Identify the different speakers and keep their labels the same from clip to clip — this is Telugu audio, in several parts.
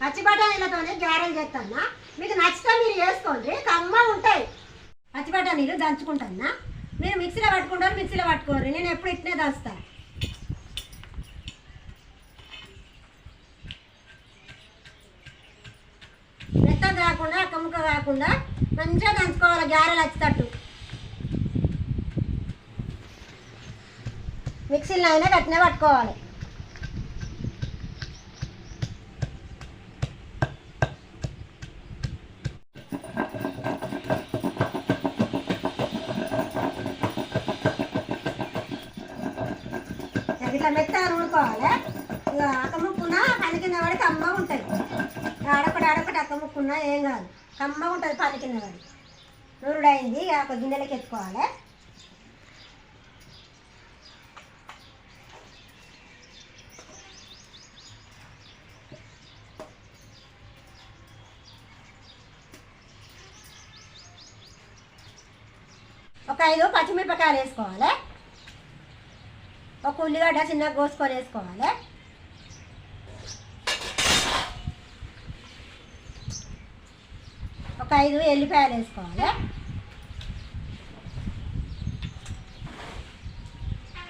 Speaker 1: పచ్చి బఠానీలతోనే గారెలు చేస్తానా మీకు నచ్చితే మీరు వేసుకోండి కమ్మ ఉంటాయి. పచ్చి బఠానీలు దంచుకుంటానా మీరు మిక్సీలో పట్టుకుంటారు మిక్సీలో పట్టుకోరు. నేను ఎప్పుడు ఇట్నే దాస్తాను మెత్తం కాకుండా కమ్ముక కాకుండా మంచిగా దంచుకోవాలి గారెలు వచ్చేటట్టు. మిక్సీలో అయినా గట్టినే పట్టుకోవాలి. ఇలా మెత్తగా నూరుకోవాలి ఇక అక్కముక్కున్న పని కింద పడి కమ్మ ఉంటుంది. ఆడొకటి ఆడొకటి అక్కముక్కున్నా ఏం కాదు. కమ్మ ఉంటుంది పని కింద పడి. నూరుడు అయింది ఒక గిన్నెలకి ఎత్తుకోవాలి. ఒక ఐదు పచ్చిమిరపకాయలు వేసుకోవాలి. ఒక ఉల్లిగడ్డ చిన్నగా కోసుకొని వేసుకోవాలి. ఒక ఐదు ఎల్లిపాయలు వేసుకోవాలి.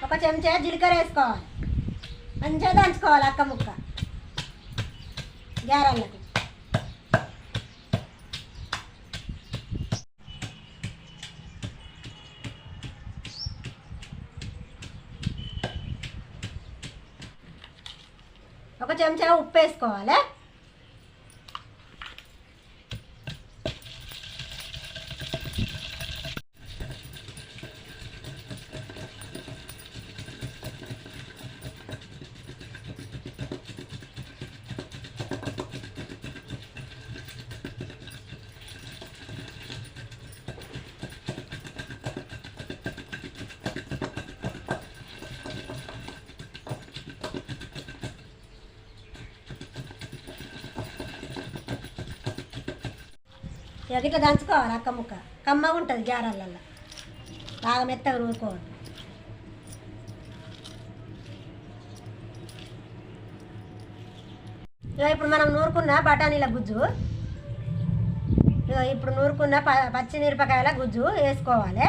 Speaker 1: ఒక చెంచా జీలకర్ర వేసుకోవాలి. మంచిగా దంచుకోవాలి అక్క ముక్క. గారెళ్ళకు ఒక చెంచా ఉప్పు వేసుకోవాలి. ఇట్లా దంచుకోవాలి అక్క ముక్క. కమ్మగా ఉంటుంది జారాలల్లో బాగా మెత్తగా నూరుకోవాలి ఇక ఇప్పుడు మనం నూరుకున్న బఠానీల గుజ్జు. ఇక ఇప్పుడు నూరుకున్న ప పచ్చిమిరపకాయల గుజ్జు వేసుకోవాలి.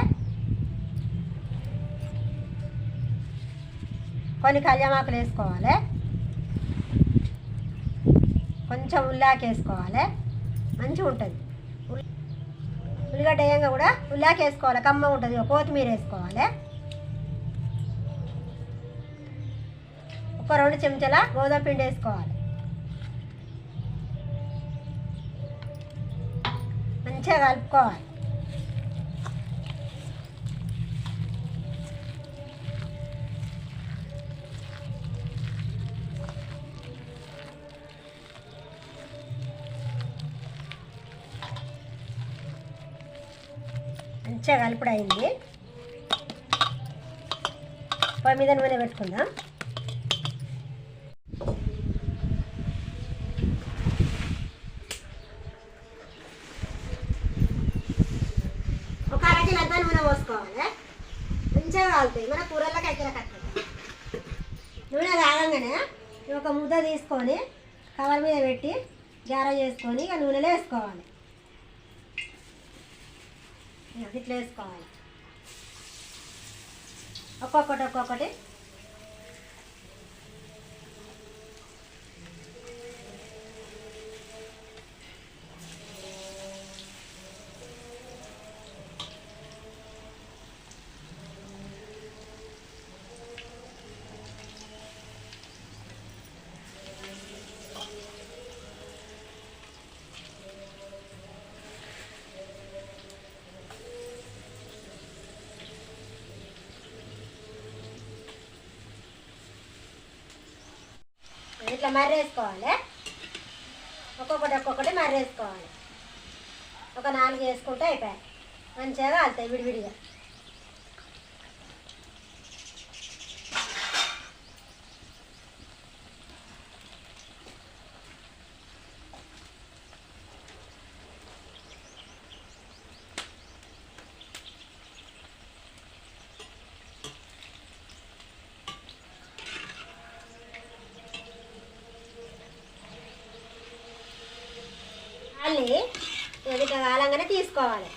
Speaker 1: కొన్ని కళ్యామాకులు వేసుకోవాలి. కొంచెం ఉల్లాకేసుకోవాలి. మంచిగా ఉంటుంది ఉల్లిగడ్డ వేయంగా కూడా ఉల్లాకి వేసుకోవాలి కమ్మ ఉంటుంది కొత్తిమీర వేసుకోవాలి. ఒక రెండు చెంచాల గోధుమ పిండి వేసుకోవాలి. మంచిగా కలుపుకోవాలి. మంచిగా కలుపుడు అయింది పొయ్యి మీద నూనె పెట్టుకుందాం. ఒక అరకిలో అంతా నూనె పోసుకోవాలి. మంచిగా కాలుతాయి. మన కూరల్లో కక్కిర కట్టాలి నూనె తాగంగానే ఒక ముద్ద తీసుకొని కవర్ మీద పెట్టి గార చేసుకొని ఇక నూనెలో వేసుకోవాలి. ఇట్లా వేసుకోవాలి. ఒక్కొక్కటి ఒక్కొక్కటి ఇట్లా మర్రేసుకోవాలి. ఒక్కొక్కటి ఒక్కొక్కటి మర్రేసుకోవాలి. ఒక నాలుగు వేసుకుంటే అయిపోయాయి. మంచిగా కాలుతాయి విడివిడిగా. మళ్ళీ ఇట్లా కాలంగానే తీసుకోవాలి.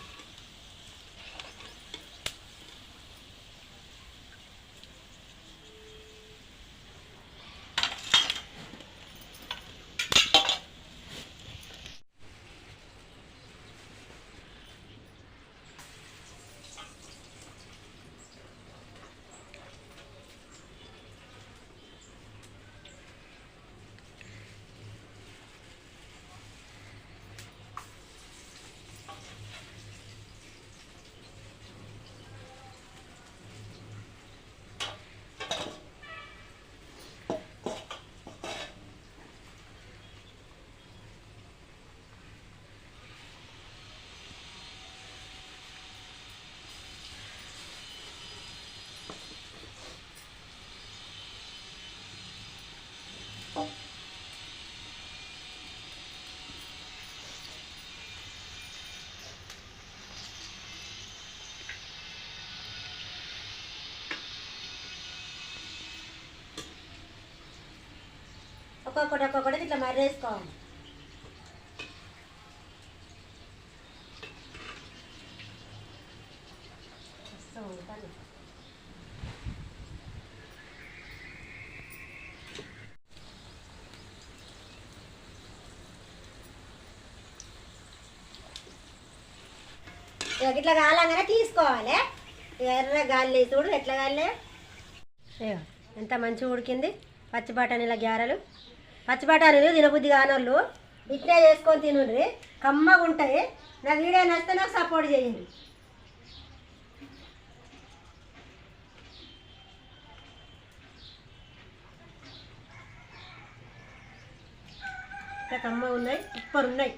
Speaker 1: ఒక్కొక్కటి ఒక్కొక్కటి ఇట్లా మర్రేసుకోవాలి వస్తూ ఉంటాను. ఇక ఇట్లా కాలంగానే తీసుకోవాలి. ఎర్ర గాలి చూడు ఎట్లా గాలి ఎంత మంచిగా ఉడికింది. పచ్చి బఠానీల గ్యారెలు. పచ్చి బఠానీలు తినబుద్ధి కానోళ్ళు ఇట్లే చేసుకొని తినుండ్రి. కమ్మగా ఉంటాయి. నా వీడియో నచ్చితే నాకు సపోర్ట్ చేయండి. కమ్మ కమ్మగా ఉన్నాయి. సూపర్ ఉన్నాయి.